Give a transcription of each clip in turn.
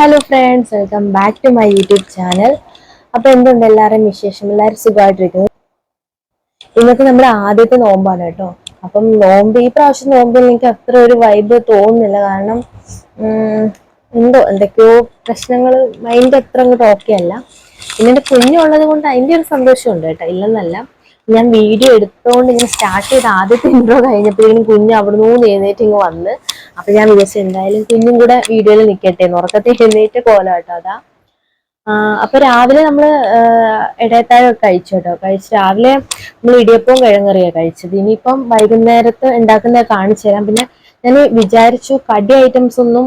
Hello friends welcome back to my YouTube channel അപ്പോൾ എന്തുണ്ട് എല്ലാവരും വിശേഷം? എല്ലാവരും സുഖമായിട്ടിരിക്കുന്നു? ഇന്നത്തെ നമ്മുടെ ആദ്യത്തെ നോമ്പാണ് കേട്ടോ. അപ്പം നോമ്പ് ഈ പ്രാവശ്യം നോമ്പിൽ എനിക്ക് അത്ര ഒരു വൈബ് തോന്നുന്നില്ല. കാരണം എന്തോ എന്തൊക്കെയോ പ്രശ്നങ്ങൾ മൈൻഡ് അത്ര അങ്ങോട്ട് ഓക്കെ അല്ല. പിന്നെ എന്റെ കുഞ്ഞുള്ളത് കൊണ്ട് അതിന്റെ ഒരു സന്തോഷമുണ്ട് കേട്ടോ. ഇല്ലെന്നല്ല. ഞാൻ വീഡിയോ എടുത്തോണ്ട് ഇങ്ങനെ സ്റ്റാർട്ട് ചെയ്ത ആദ്യത്തെ ഇൻട്രോ കഴിഞ്ഞപ്പോഴേക്കും കുഞ്ഞ് അവിടുന്ന് എഴുന്നേറ്റ് ഇങ്ങ് വന്ന്. അപ്പൊ ഞാൻ വിചാരിച്ചു എന്തായാലും കുഞ്ഞും കൂടെ വീഡിയോയിൽ നിൽക്കട്ടെ എന്ന്. ഉറക്കത്തിൽ എഴുന്നേറ്റ് കോലാട്ടോ അതാ. അപ്പൊ രാവിലെ നമ്മൾ ഇടയത്താഴം ഒക്കെ കഴിച്ചു കേട്ടോ. കഴിച്ച് രാവിലെ നമ്മൾ ഇടിയപ്പവും കിഴങ്ങറിയാണ് കഴിച്ചത്. ഇനിയിപ്പം വൈകുന്നേരത്ത് ഉണ്ടാക്കുന്നത് കാണിച്ചു തരാം. പിന്നെ ഞാൻ വിചാരിച്ചു കടി ഐറ്റംസ് ഒന്നും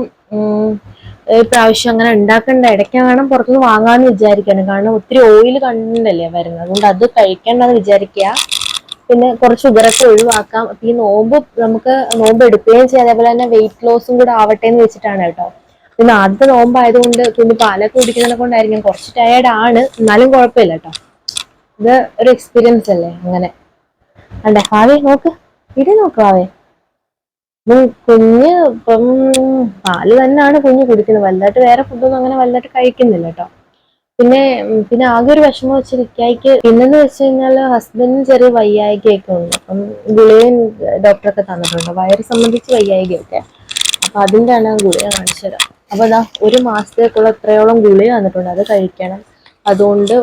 പ്രാവശ്യം അങ്ങനെ ഉണ്ടാക്കണ്ട. ഇടയ്ക്ക് വേണം പുറത്തുനിന്ന് വാങ്ങാന്ന് വിചാരിക്കണം കാരണം ഒത്തിരി ഓയിൽ കണ്ടല്ലേ വരുന്നത്. അതുകൊണ്ട് അത് കഴിക്കണ്ടെന്ന് വിചാരിക്കുക. പിന്നെ കുറച്ച് ഷുഗറൊക്കെ ഒഴിവാക്കാം. അപ്പൊ ഈ നോമ്പ് നമുക്ക് നോമ്പ് എടുക്കുകയും ചെയ്യാം. അതേപോലെ തന്നെ വെയിറ്റ് ലോസും കൂടെ ആവട്ടെ എന്ന് വെച്ചിട്ടാണ് കേട്ടോ. പിന്നെ ആദ്യത്തെ നോമ്പായതുകൊണ്ട് പിന്നെ പാലൊക്കെ കുടിക്കുന്നതിനെ കൊണ്ടായിരിക്കും. കുറച്ച് ടയേർഡ് ആണ്. എന്നാലും കുഴപ്പമില്ല കേട്ടോ. ഇത് ഒരു എക്സ്പീരിയൻസ് അല്ലേ? അങ്ങനെ. അണ്ടേ ഭാവി നോക്ക്. ഇടി നോക്ക് ഭാവേ. ഇത് കുഞ്ഞ് ഇപ്പം പാൽ തന്നെയാണ് കുഞ്ഞ് കുടിക്കുന്നത്. വലുതായിട്ട് വേറെ ഫുഡൊന്നും അങ്ങനെ വലുതായിട്ട് കഴിക്കുന്നില്ല കേട്ടോ. പിന്നെ പിന്നെ ആകെ ഒരു വിഷമം വെച്ച് നിക്കായിക്ക്. പിന്നെന്ന് വെച്ച് കഴിഞ്ഞാൽ ഹസ്ബൻഡിന് ചെറിയ വയ്യായികയൊക്കെ ഉണ്ട്. അപ്പം ഗുളികയും ഡോക്ടറൊക്കെ തന്നിട്ടുണ്ട്. വയറ് സംബന്ധിച്ച് വയ്യായികയൊക്കെ. അപ്പൊ അതിന്റെ ആണ് ഗുളിക കാണിച്ചു തരാം അപ്പൊ അതാ ഒരു മാസത്തേക്കുള്ള എത്രയോളം ഗുളിക തന്നിട്ടുണ്ട്. അത് കഴിക്കണം. അതുകൊണ്ട്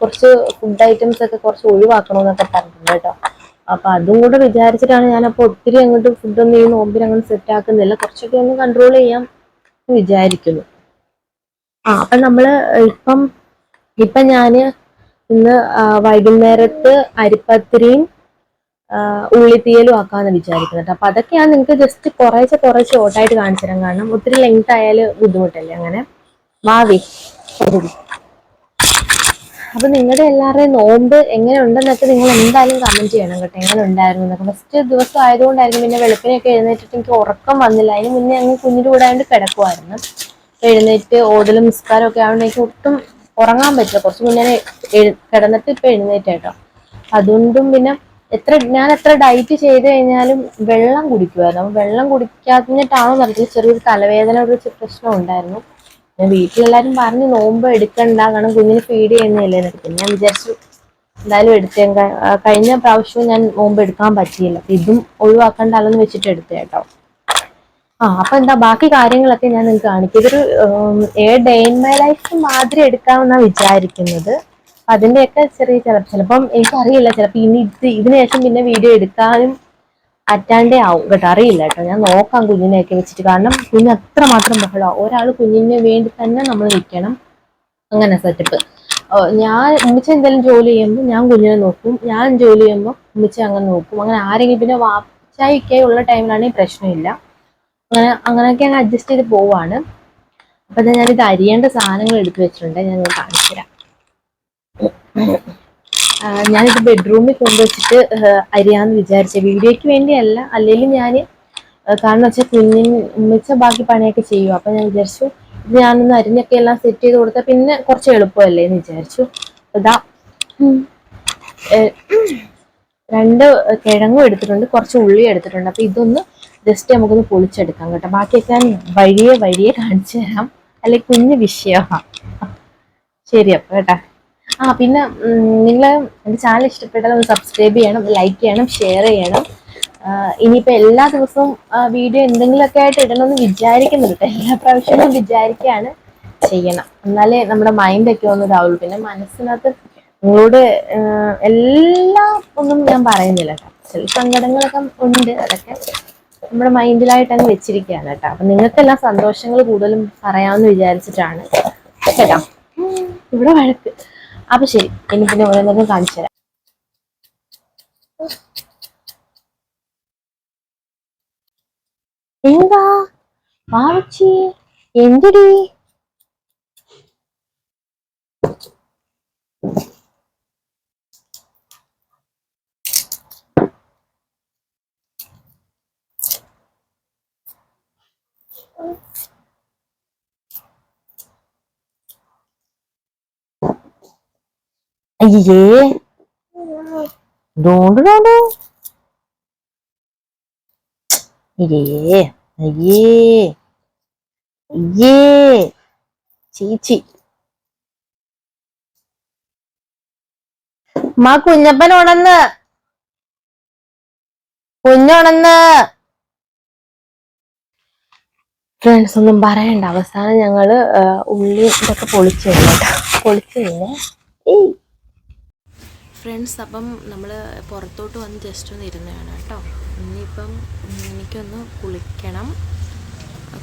കുറച്ച് ഫുഡ് ഐറ്റംസ് ഒക്കെ കുറച്ച് ഒഴിവാക്കണമെന്നൊക്കെ പറഞ്ഞിട്ടുണ്ട് കേട്ടോ. അപ്പൊ അതും കൂടെ വിചാരിച്ചിട്ടാണ് ഞാൻ അപ്പൊ ഒത്തിരി അങ്ങോട്ട് ഫുഡൊന്നും ഈ നോമ്പിന് അങ്ങനെ സെറ്റ് ആക്കുന്നില്ല. കുറച്ചൊക്കെ ഒന്ന് കൺട്രോൾ ചെയ്യാം വിചാരിക്കുന്നു. ആ അപ്പൊ നമ്മൾ ഇപ്പം ഇപ്പൊ ഞാൻ ഇന്ന് വൈകുന്നേരത്ത് അരിപ്പത്തിരിയും ഉള്ളിത്തീയലും ആക്കാന്ന് വിചാരിക്കുന്നുണ്ട് അപ്പൊ അതൊക്കെയാണ് നിങ്ങൾക്ക് ജസ്റ്റ് കുറേശ്ശെ കുറേശ്ശെ ഓട്ടായിട്ട് കാണിച്ചു തരാം കാരണം ഒത്തിരി ലെങ്ത് ആയാലും ബുദ്ധിമുട്ടല്ലേ അങ്ങനെ? ഭാവി അപ്പൊ നിങ്ങളുടെ എല്ലാവരുടെയും നോമ്പ് എങ്ങനെ ഉണ്ടെന്നൊക്കെ നിങ്ങൾ എന്തായാലും കമന്റ് ചെയ്യണം കേട്ടോ. എങ്ങനെ ഉണ്ടായിരുന്നു എന്നൊക്കെ. ഫസ്റ്റ് ദിവസം ആയതുകൊണ്ടായിരുന്നു പിന്നെ വെളുപ്പിനൊക്കെ എഴുന്നേറ്റിട്ട് എനിക്ക് ഉറക്കം വന്നില്ല. അതിന് മുന്നേ അങ്ങ് കുഞ്ഞിന്റെ കൂടെ ആയതുകൊണ്ട് കിടക്കുമായിരുന്നു എഴുന്നേറ്റ് ഓതലും നിസ്കാരം ഒക്കെ ആയതുകൊണ്ട് എനിക്ക് ഒട്ടും ഉറങ്ങാൻ പറ്റില്ല. കുറച്ച് മുന്നേ കിടന്നിട്ട് ഇപ്പൊ എഴുന്നേറ്റ് കേട്ടോ. അതുകൊണ്ടും പിന്നെ എത്ര ഞാൻ എത്ര ഡയറ്റ് ചെയ്ത് കഴിഞ്ഞാലും വെള്ളം കുടിക്കുമായിരുന്നു വെള്ളം കുടിക്കാഞ്ഞിട്ടാണോ നടത്തിയത് ചെറിയൊരു തലവേദന ഒരു പ്രശ്നം ഉണ്ടായിരുന്നു. ഞാൻ വീട്ടിലെല്ലാരും പറഞ്ഞു നോമ്പ് എടുക്കണ്ട കാരണം കുഞ്ഞിന് ഫീഡ് ചെയ്യുന്നില്ലേ എന്നൊക്കെ. ഞാൻ വിചാരിച്ചു എന്തായാലും എടുത്തേ കഴിഞ്ഞ പ്രാവശ്യവും ഞാൻ നോമ്പ് എടുക്കാൻ പറ്റിയില്ല. ഇതും ഒഴിവാക്കണ്ടല്ലെന്ന് വെച്ചിട്ട് എടുത്തേ കേട്ടോ. ആ അപ്പൊ എന്താ ബാക്കി കാര്യങ്ങളൊക്കെ ഞാൻ നിങ്ങൾക്ക് കാണിക്കും. ഇതൊരു ഏ ഡേ ഇൻ മൈ ലൈഫ് മാതിരി എടുക്കാമെന്നാണ് വിചാരിക്കുന്നത്. അതിന്റെയൊക്കെ ചെറിയ ചില ചിലപ്പം എനിക്കറിയില്ല. ചിലപ്പോ ഇനി ഇത് ഇതിനുശേഷം പിന്നെ വീഡിയോ എടുക്കാനും പറ്റാണ്ടേ ആവും കേട്ടോ. അറിയില്ല കേട്ടോ. ഞാൻ നോക്കാം കുഞ്ഞിനെയൊക്കെ വെച്ചിട്ട്. കാരണം കുഞ്ഞ് അത്ര മാത്രം ബഹളമാണ് ഒരാൾ കുഞ്ഞിന് വേണ്ടി തന്നെ നമ്മൾ നിൽക്കണം. അങ്ങനെ സെറ്റപ്പ് ഞാൻ ഉമ്മച്ച എന്തെങ്കിലും ജോലി ചെയ്യുമ്പോൾ ഞാൻ കുഞ്ഞിനെ നോക്കും. ഞാൻ ജോലി ചെയ്യുമ്പോൾ ഉമ്മച്ച അങ്ങനെ നോക്കും. അങ്ങനെ ആരെങ്കിലും പിന്നെ വാച്ചായിക്കെ ഉള്ള ടൈമിലാണെങ്കിൽ പ്രശ്നമില്ല. അങ്ങനെ അങ്ങനെയൊക്കെ അങ്ങ് അഡ്ജസ്റ്റ് ചെയ്ത് പോവാണ്. അപ്പം ഞാൻ ഞാനിത് അരിയേണ്ട സാധനങ്ങൾ എടുത്തു വെച്ചിട്ടുണ്ട്. ഞാൻ കാണിച്ചു തരാം ഞാനിത് ബെഡ്റൂമിൽ കൊണ്ടുവച്ചിട്ട് അരിയാന്ന് വിചാരിച്ച. വീഡിയോയ്ക്ക് വേണ്ടിയല്ല അല്ലെങ്കിൽ ഞാൻ കാരണം വെച്ചാൽ കുഞ്ഞിന് ഉമ്മിച്ച ബാക്കി പണിയൊക്കെ ചെയ്യും അപ്പം ഞാൻ വിചാരിച്ചു ഇത് ഞാനൊന്ന് അരിഞ്ഞൊക്കെ എല്ലാം സെറ്റ് ചെയ്ത് കൊടുത്താൽ പിന്നെ കുറച്ച് എളുപ്പമല്ലേ എന്ന് വിചാരിച്ചു. ഇതാ രണ്ട് കിഴങ്ങും എടുത്തിട്ടുണ്ട് കുറച്ച് ഉള്ളി എടുത്തിട്ടുണ്ട്. അപ്പം ഇതൊന്ന് ജസ്റ്റ് നമുക്കൊന്ന് പൊളിച്ചെടുക്കാം കേട്ടോ. ബാക്കിയൊക്കെ ഞാൻ വഴിയെ വഴിയെ കാണിച്ചു തരാം. അല്ലെ കുഞ്ഞ് വിഷയമാണ് ശരി അപ്പം കേട്ടാ. ആ പിന്നെ നിങ്ങൾ എന്റെ ചാനൽ ഇഷ്ടപ്പെട്ടാൽ ഒന്ന് സബ്സ്ക്രൈബ് ചെയ്യണം ലൈക്ക് ചെയ്യണം ഷെയർ ചെയ്യണം. ഇനിയിപ്പോൾ ഇനിയിപ്പോ എല്ലാ ദിവസവും വീഡിയോ എന്തെങ്കിലുമൊക്കെ ആയിട്ട് ഇടണമെന്ന് വിചാരിക്കുന്നുണ്ട്. എല്ലാ പ്രാവശ്യവും വിചാരിക്കുകയാണ് ചെയ്യണം. എന്നാലേ നമ്മുടെ മൈൻഡൊക്കെ ഒന്ന് ഇതാവുള്ളൂ. പിന്നെ മനസ്സിനകത്ത് നിങ്ങളോട് എല്ലാം ഒന്നും ഞാൻ പറയുന്നില്ല കേട്ടോ ചില സങ്കടങ്ങളൊക്കെ ഉണ്ട്. അതൊക്കെ നമ്മുടെ മൈൻഡിലായിട്ട് അങ്ങ് വെച്ചിരിക്കുകയാണ് കേട്ടോ അപ്പൊ നിങ്ങൾക്കെല്ലാം സന്തോഷങ്ങൾ കൂടുതലും പറയാമെന്ന് വിചാരിച്ചിട്ടാണ്. കേട്ടോ? ഇവിടെ വഴക്ക്. അപ്പൊ ശരി. ഇനി പിന്നെ ഓരോന്നൊക്കെ കാണിച്ചു തരാം. എന്താ? പാവച്ചി എന്തിടി? അയ്യേ. ഡോണ്ട് ഡോണ്ട് അയ്യേ അയ്യേ. അയ്യേ. ചീച്ചി. മാ കുഞ്ഞപ്പൻ ഉണന്ന്. കുഞ്ഞുണന്ന്. ഫ്രണ്ട്സ് ഒന്നും പറയണ്ട. അവസാനം ഞങ്ങൾ ഉള്ളി ഇതൊക്കെ പൊളിച്ചു കഴിഞ്ഞു കേട്ടോ പൊളിച്ചു കഴിഞ്ഞേ. ഫ്രണ്ട്സ് അപ്പം നമ്മൾ പുറത്തോട്ട് വന്ന് ജസ്റ്റ് ഒന്ന് ഇരുന്നതാണ് കേട്ടോ. ഇനിയിപ്പം എനിക്കൊന്ന് കുളിക്കണം.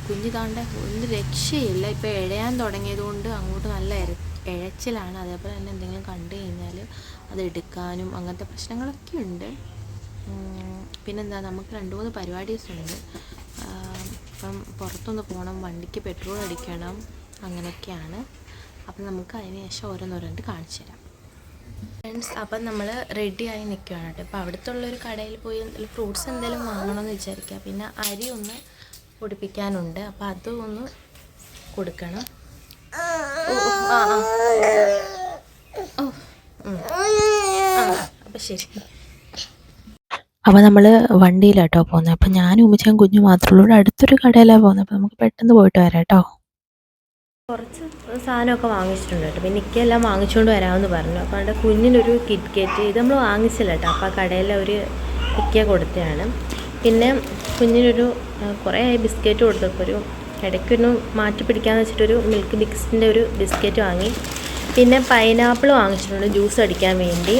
കുഞ്ഞ് താണ്ട ഒരു രക്ഷയില്ല. ഇപ്പം ഇഴയാൻ തുടങ്ങിയത് കൊണ്ട് അങ്ങോട്ട് നല്ല ഇഴച്ചിലാണ്. അതേപോലെ തന്നെ എന്തെങ്കിലും കണ്ടു കഴിഞ്ഞാൽ അത് എടുക്കാനും അങ്ങനത്തെ പ്രശ്നങ്ങളൊക്കെ ഉണ്ട്. പിന്നെന്താ നമുക്ക് രണ്ട് മൂന്ന് പരിപാടീസ് ഉണ്ട്. അപ്പം പുറത്തൊന്ന് പോകണം വണ്ടിക്ക് പെട്രോൾ അടിക്കണം അങ്ങനെയൊക്കെയാണ്. അപ്പം നമുക്ക് അതിന് ശേഷം ഓരോന്നോരോന്നിട്ട് കാണിച്ചു തരാം. ഫ്രണ്ട്സ് അപ്പം നമ്മൾ റെഡിയായി നിൽക്കുകയാണ് കേട്ടോ അപ്പോൾ അവിടുത്തെ ഉള്ളൊരു കടയിൽ പോയി ഫ്രൂട്ട്സ് എന്തെങ്കിലും വാങ്ങണമെന്ന് വിചാരിക്കുക പിന്നെ അരി ഒന്ന് പൊടിപ്പിക്കാനുണ്ട് അപ്പോൾ അതും ഒന്ന് കൊടുക്കണം അപ്പം ശരി അപ്പോൾ നമ്മൾ വണ്ടിയിലാട്ടോ പോകുന്നത് അപ്പോൾ ഞാനും ഉമ്മച്ചാൻ കുഞ്ഞു മാത്രമേ ഉള്ളൂ അടുത്തൊരു കടയിലാണ് പോകുന്നത് അപ്പോൾ നമുക്ക് പെട്ടെന്ന് പോയിട്ട് വരാം കേട്ടോ കുറച്ച് സാധനമൊക്കെ വാങ്ങിച്ചിട്ടുണ്ട് കേട്ടോ. പിന്നെ ഇക്കെല്ലാം വാങ്ങിച്ചുകൊണ്ട് വരാമെന്ന് പറഞ്ഞു. അപ്പോൾ അവിടെ കുഞ്ഞിനൊരു കിറ്റ് കേറ്റ് ഇത് നമ്മൾ വാങ്ങിച്ചില്ല കേട്ടോ. അപ്പോൾ ആ കടയിലെ ഒരു ഇക്ക കൊടുത്തതാണ്. പിന്നെ കുഞ്ഞിനൊരു കുറേ ബിസ്ക്കറ്റ് കൊടുത്തപ്പോൾ ഒരു ഇടയ്ക്കൊന്ന് മാറ്റി പിടിക്കാമെന്ന് വെച്ചിട്ടൊരു മിൽക്ക് ബിക്സിന്റെ ഒരു ബിസ്ക്കറ്റ് വാങ്ങി. പിന്നെ പൈനാപ്പിൾ വാങ്ങിച്ചിട്ടുണ്ട് ജ്യൂസ് അടിക്കാൻ വേണ്ടി.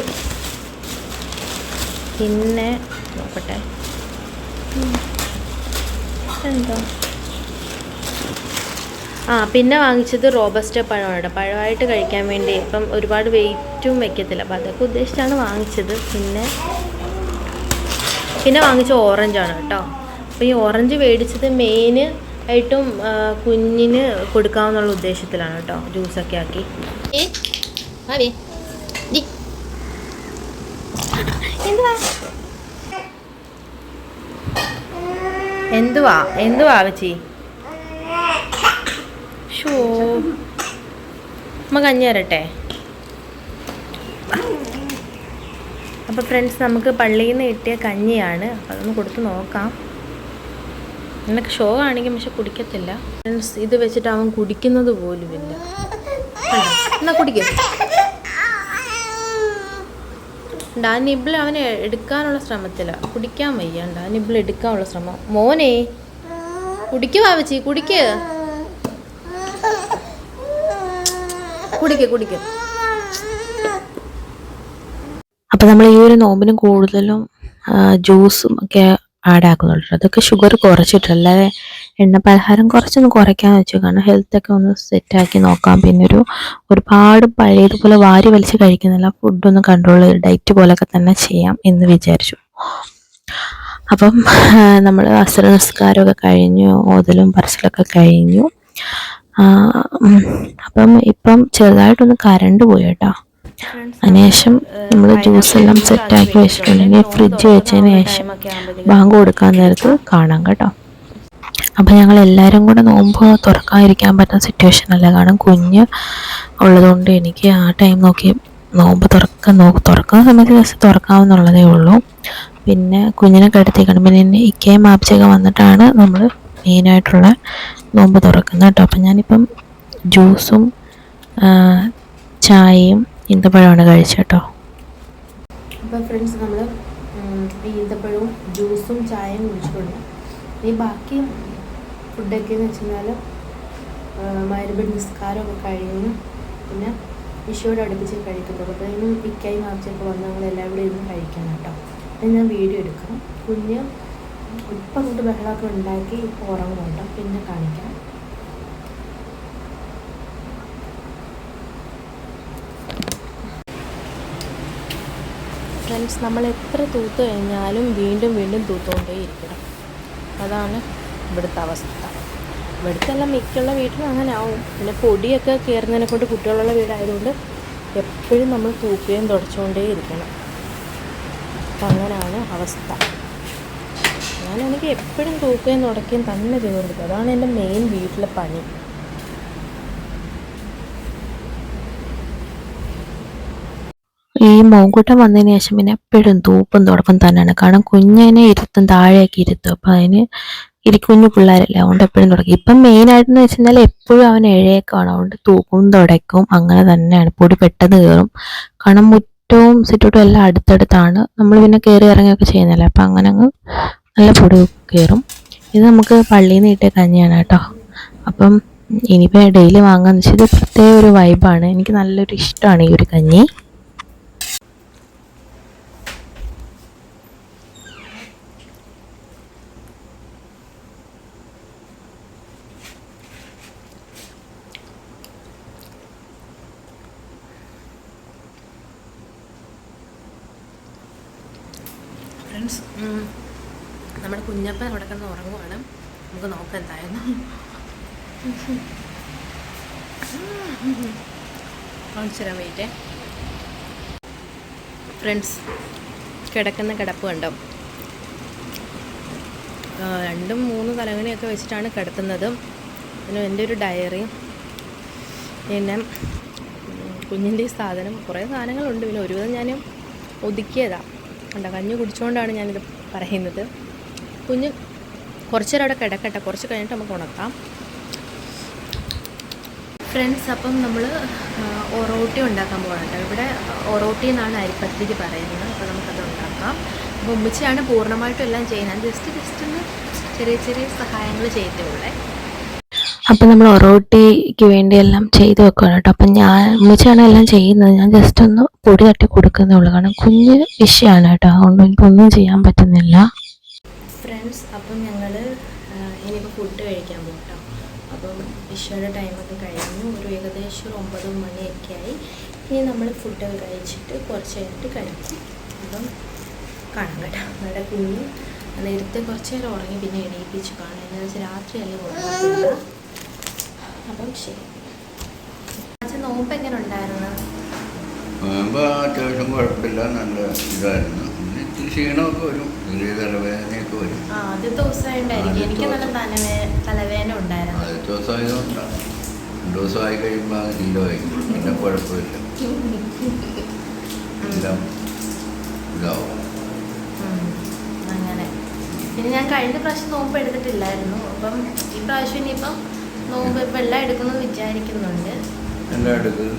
പിന്നെ നോക്കട്ടെ. എന്താ ആ പിന്നെ വാങ്ങിച്ചത് റോബസ്റ്റ പഴമാണ്. കേട്ടോ പഴമായിട്ട് കഴിക്കാൻ വേണ്ടി ഇപ്പം ഒരുപാട് വെയിറ്റും വെക്കത്തില്ല. അപ്പം അതൊക്കെ ഉദ്ദേശിച്ചാണ് വാങ്ങിച്ചത്. പിന്നെ പിന്നെ വാങ്ങിച്ച ഓറഞ്ചാണ് കേട്ടോ. അപ്പോൾ ഈ ഓറഞ്ച് മേടിച്ചത് മെയിൻ ആയിട്ടും കുഞ്ഞിന് കൊടുക്കാമെന്നുള്ള ഉദ്ദേശത്തിലാണ് കേട്ടോ ജ്യൂസൊക്കെ ആക്കി. എന്തുവാ? എന്തുവാ? എന്തുവാ വെച്ചി ഷോ. അമ്മ കഞ്ഞി തരട്ടെ? അപ്പോൾ ഫ്രണ്ട്സ് നമുക്ക് പള്ളിയിൽ നിന്ന് കിട്ടിയ കഞ്ഞിയാണ്. അപ്പോൾ അതൊന്ന് കൊടുത്ത് നോക്കാം. നിനക്ക് ഷോ കാണിക്കും പക്ഷെ കുടിക്കത്തില്ല. ഫ്രണ്ട്സ് ഇത് വെച്ചിട്ട് അവൻ കുടിക്കുന്നത് പോലുമില്ല? എന്നാ കുടിക്കും. ഡാ നിബിൾ അവനെ എടുക്കാനുള്ള ശ്രമത്തിലാണ് കുടിക്കാൻ വയ്യാണ്ടാ നിബിൾ എടുക്കാനുള്ള ശ്രമം. മോനെ കുടിക്കുവാ വെച്ചി കുടിക്ക്. കുടിക്ക് കുടിക്കും. അപ്പൊ നമ്മൾ ഈ ഒരു നോമ്പിന് കൂടുതലും ജ്യൂസും ഒക്കെ ആഡ് ആക്കുന്നുണ്ട്. അതൊക്കെ ഷുഗർ കുറച്ചിട്ട് അല്ലാതെ എണ്ണ പലഹാരം കുറച്ചൊന്ന് കുറയ്ക്കാന്ന് വെച്ചു. കാരണം ഹെൽത്തൊക്കെ ഒന്ന് സെറ്റാക്കി നോക്കാം. പിന്നെ ഒരു ഒരുപാട് പഴയതുപോലെ വാരി വലിച്ച് കഴിക്കുന്നില്ല. ഫുഡൊന്ന് കൺട്രോൾ ചെയ്ത് ഡയറ്റ് പോലൊക്കെ തന്നെ ചെയ്യാം എന്ന് വിചാരിച്ചു. അപ്പം നമ്മൾ അസ്ത്ര നിസ്കാരമൊക്കെ കഴിഞ്ഞു ഓതലും പറച്ചിലൊക്കെ കഴിഞ്ഞു. അപ്പം ഇപ്പം ചെറുതായിട്ടൊന്ന് കരണ്ട് പോയി കേട്ടോ അതിനുശേഷം നമ്മൾ ജ്യൂസ് എല്ലാം സെറ്റാക്കി വെച്ചിട്ടുണ്ടെങ്കിൽ ഫ്രിഡ്ജ് വെച്ചതിന് ശേഷം ബാങ്ക് കൊടുക്കാൻ നേരത്ത് കാണാം കേട്ടോ. അപ്പം ഞങ്ങൾ എല്ലാവരും കൂടെ നോമ്പ് തുറക്കാതിരിക്കാൻ പറ്റുന്ന സിറ്റുവേഷൻ അല്ല. കാരണം കുഞ്ഞ് ഉള്ളതുകൊണ്ട് എനിക്ക് ആ ടൈം നോക്കി നോമ്പ് തുറക്കാൻ നോ തുറക്കുന്ന സമയത്ത് ജസ്റ്റ് തുറക്കാമെന്നുള്ളതേ ഉള്ളൂ. പിന്നെ കുഞ്ഞിനെ കിടത്തിക്കണം. പിന്നെ ഇക്കയും മാപ്പിച്ചൊക്കെ വന്നിട്ടാണ് നമ്മൾ മെയിനായിട്ടുള്ള നോമ്പ് തുറക്കുന്നത് കേട്ടോ. അപ്പം ഞാനിപ്പം ജ്യൂസും ചായയും ഈന്തപ്പഴമാണ് കഴിച്ചത് കേട്ടോ. അപ്പം ഫ്രണ്ട്സ് നമ്മൾ ഈന്തപ്പഴവും ജ്യൂസും ചായയും കുടിച്ചിട്ടുണ്ട് ഈ ബാക്കി ഫുഡൊക്കെ എന്ന് വെച്ച് കഴിഞ്ഞാൽ മരുബൻ നിസ്കാരമൊക്കെ കഴിയുന്നു പിന്നെ വിഷുവോട് അടുപ്പിച്ച് കഴിക്കുന്നത് അപ്പോൾ ഇന്ന് ഇക്കായി മാർച്ചൊക്കെ വന്ന് നമ്മൾ എല്ലാവരും ഇരുന്ന് കഴിക്കണം കേട്ടോ. അപ്പം ഞാൻ വീഡിയോ എടുക്കാം. കുഞ്ഞ് ഇപ്പം അങ്ങോട്ട് ബഹളമൊക്കെ ഉണ്ടാക്കി ഇപ്പോൾ ഉറങ്ങുന്നുണ്ട് പിന്നെ കാണിക്കാം. ഫ്രണ്ട്സ് നമ്മൾ എത്ര തൂത്ത് കഴിഞ്ഞാലും വീണ്ടും വീണ്ടും തൂത്തുകൊണ്ടേ ഇരിക്കണം. അതാണ് ഇവിടുത്തെ അവസ്ഥ. ഇവിടുത്തെ എല്ലാം മിക്കുള്ള വീട്ടിലും അങ്ങനെ ആവും പിന്നെ പൊടിയൊക്കെ കയറുന്നതിനെ കൊണ്ട് കുട്ടികളുള്ള വീടായതുകൊണ്ട് എപ്പോഴും നമ്മൾ തൂക്കുകയും തുടച്ചുകൊണ്ടേ ഇരിക്കണം. അങ്ങനെയാണ് അവസ്ഥ. ഞാനാണെങ്കിൽ എപ്പോഴും തൂക്കുകയും തുടക്കുകയും തന്നെ ചെയ്തുകൊണ്ടിരിക്കും. അതാണ് എന്റെ മെയിൻ വീട്ടിലെ പണി. ഈ മോങ്കൂട്ടം വന്നതിന് ശേഷം പിന്നെ എപ്പോഴും തൂപ്പും തുടപ്പും തന്നെയാണ്. കാരണം കുഞ്ഞിനെ ഇരുത്തും താഴെയൊക്കെ ഇരുത്തും. അപ്പം അതിന് ഇരിക്കുഞ്ഞു പിള്ളേരല്ലേ അതുകൊണ്ട് എപ്പോഴും തുടക്കും ഇപ്പം മെയിനായിട്ടെന്ന് വെച്ച് കഴിഞ്ഞാൽ എപ്പോഴും അവൻ എഴയേക്കാണ് അതുകൊണ്ട് തൂപ്പും തുടക്കും അങ്ങനെ തന്നെയാണ്. പൊടി പെട്ടെന്ന് കയറും. കാരണം മുറ്റവും സിറ്റോട്ടും എല്ലാം അടുത്തടുത്താണ്. നമ്മൾ പിന്നെ കയറി ഇറങ്ങിയൊക്കെ ചെയ്യുന്നില്ല അപ്പം അങ്ങനെ അങ്ങ് നല്ല പൊടി കയറും ഇത് നമുക്ക് പള്ളിയിൽ നിന്ന് കിട്ടിയ കഞ്ഞിയാണ് കേട്ടോ. അപ്പം ഇനിയിപ്പോൾ ഡെയിലി വാങ്ങാമെന്ന് വെച്ചാൽ ഇത് പ്രത്യേക ഒരു വൈബാണ് എനിക്ക് നല്ലൊരു ഇഷ്ടമാണ് ഈ ഒരു കഞ്ഞി ഫ്രണ്ട്സ് നമ്മുടെ കുഞ്ഞപ്പൻ അവിടെ കിടന്ന് ഉറങ്ങുവാണ്. നമുക്ക് നോക്കാം എന്തായിരുന്നു കാണിച്ചു തരാൻ വെയിറ്റേ. ഫ്രണ്ട്സ് കിടക്കുന്ന കിടപ്പ് കണ്ടോ? രണ്ടും മൂന്ന് തലങ്ങനെയൊക്കെ വെച്ചിട്ടാണ് കിടത്തുന്നത്. പിന്നെ എന്റെ ഒരു ഡയറി. പിന്നെ കുഞ്ഞിന്റെ ഈ സാധനം കുറേ സാധനങ്ങളുണ്ട്. പിന്നെ ഒരുവിധം ഞാൻ ഒതുക്കിയതാണ് കണ്ടോ കഞ്ഞി കുടിച്ചുകൊണ്ടാണ് ഞാനിത് പറയുന്നത്. കുഞ്ഞ് കുറച്ച് നേരം അവിടെ കിടക്കട്ടെ. കുറച്ച് കഴിഞ്ഞിട്ട് നമുക്ക് ഉണക്കാം. ഫ്രണ്ട്സ് അപ്പം നമ്മൾ ഒറോട്ടി ഉണ്ടാക്കാൻ പോകണം ഇവിടെ ഒറോട്ടി എന്നാണ് അരിപ്പത്തിക്ക് പറയുന്നത്. അപ്പോൾ നമുക്കത് ഉണ്ടാക്കാം. അപ്പോൾ ഉമ്മച്ചിയാണ് പൂർണമായിട്ടും എല്ലാം ചെയ്യുന്നത്. ജസ്റ്റ് ജസ്റ്റ് ഒന്ന് ചെറിയ ചെറിയ സഹായങ്ങൾ ചെയ്തേ അപ്പം നമ്മൾ ഒറോട്ടിക്ക് വേണ്ടി എല്ലാം ചെയ്ത് വെക്കണം കേട്ടോ. അപ്പം ഞാൻ ഉമ്മച്ചിയാണ് എല്ലാം ചെയ്യുന്നത്. ഞാൻ ജസ്റ്റ് ഒന്ന് പൊടി തട്ടി കൊടുക്കുന്നേ ഉള്ളൂ. കാരണം കുഞ്ഞ് വിഷയമാണ് കേട്ടോ. അതുകൊണ്ട് എനിക്കൊന്നും ചെയ്യാൻ പറ്റുന്നില്ല. ഫ്രണ്ട്സ് അപ്പം ഞങ്ങൾ ഇനിയിപ്പോൾ ഫുഡ് കഴിക്കാൻ പോകട്ടോ അപ്പം ഇഷയുടെ ടൈമൊക്കെ കഴിഞ്ഞു. ഒരു ഏകദേശം ഒരു ഒമ്പത് മണിയൊക്കെ ആയി. ഇനി നമ്മൾ ഫുഡൊക്കെ കഴിച്ചിട്ട് കുറച്ച് കഴിഞ്ഞിട്ട് കഴിക്കും അപ്പം കാണാം കേട്ടോ. നമ്മുടെ കുഞ്ഞ് നേരത്തെ കുറച്ച് നേരം ഉറങ്ങി പിന്നെ എണീപ്പിച്ച്. കാണാം എന്ന് വെച്ചാൽ രാത്രിയല്ലേ ഉറങ്ങത്തില്ല അപ്പം ശരി. അച്ഛൻ നോമ്പ് എങ്ങനെ ഉണ്ടായിരുന്നു? നോക്കുമ്പോൾ അത്യാവശ്യം കുഴപ്പമില്ല. നല്ല ഇതായിരുന്നു. ക്ഷീണമൊക്കെ വരും. തലവേദനയൊക്കെ വരും. ആദ്യത്തെ ദിവസമായിട്ടായിരിക്കും എനിക്ക് നല്ല തലവേ തലവേദന ഉണ്ടായിരുന്നു. ആദ്യത്തെ ദിവസമായതുകൊണ്ടാണ്. രണ്ട് ദിവസമായി കഴിയുമ്പോൾ ശീലമായി പിന്നെ കുഴപ്പമില്ല. എല്ലാം ഇതാവും. അങ്ങനെ. പിന്നെ ഞാൻ കഴിഞ്ഞ പ്രാവശ്യം നോമ്പ് എടുത്തിട്ടില്ലായിരുന്നു. അപ്പം ഈ പ്രാവശ്യം ഇനിയിപ്പം നോമ്പ് ഇപ്പം എല്ലാം എടുക്കുമെന്ന് വിചാരിക്കുന്നുണ്ട്. എല്ലാം എടുക്കും.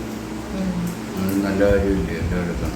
നല്ല കാര്യമില്ല. എല്ലാം എടുക്കണം.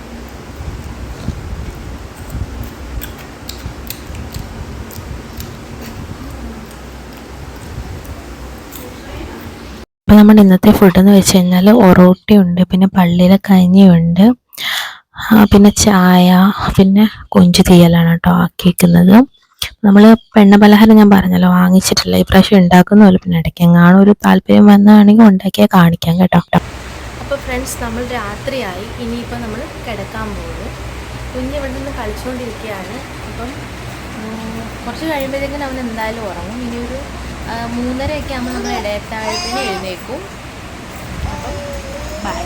അപ്പം നമ്മുടെ ഇന്നത്തെ ഫുഡ് എന്ന് വെച്ച് കഴിഞ്ഞാൽ ഒറോട്ടിയുണ്ട് പിന്നെ പള്ളിയിലെ കഞ്ഞിയുണ്ട് പിന്നെ ചായ പിന്നെ കൊഞ്ചു തീയലാണ് കേട്ടോ ആക്കിയിരിക്കുന്നത് നമ്മൾ പെണ്ണ പലഹാരം ഞാൻ പറഞ്ഞല്ലോ വാങ്ങിച്ചിട്ടില്ല. ഈ പ്രാവശ്യം ഉണ്ടാക്കുന്നുള്ളൂ പിന്നെ എങ്ങാണോ ഒരു താല്പര്യം വന്നതാണെങ്കിൽ ഉണ്ടാക്കിയാൽ കാണിക്കാം കേട്ടോ. അപ്പോൾ ഫ്രണ്ട്സ് നമ്മൾ രാത്രിയായി. ഇനിയിപ്പോൾ നമ്മൾ കിടക്കാൻ പോകുന്നു. കുഞ്ഞ് ഇവിടെ നിന്ന് കളിച്ചുകൊണ്ടിരിക്കുകയാണ് അപ്പം കുറച്ച് കഴിയുമ്പോഴത്തേക്കും അവൻ എന്തായാലും ഉറങ്ങും. ഇനിയൊരു മൂന്നരയൊക്കെ ആകുമ്പോൾ നമ്മൾ ഇടയത്താഴത്തിന് എഴുന്നേക്കും. അപ്പം ബൈ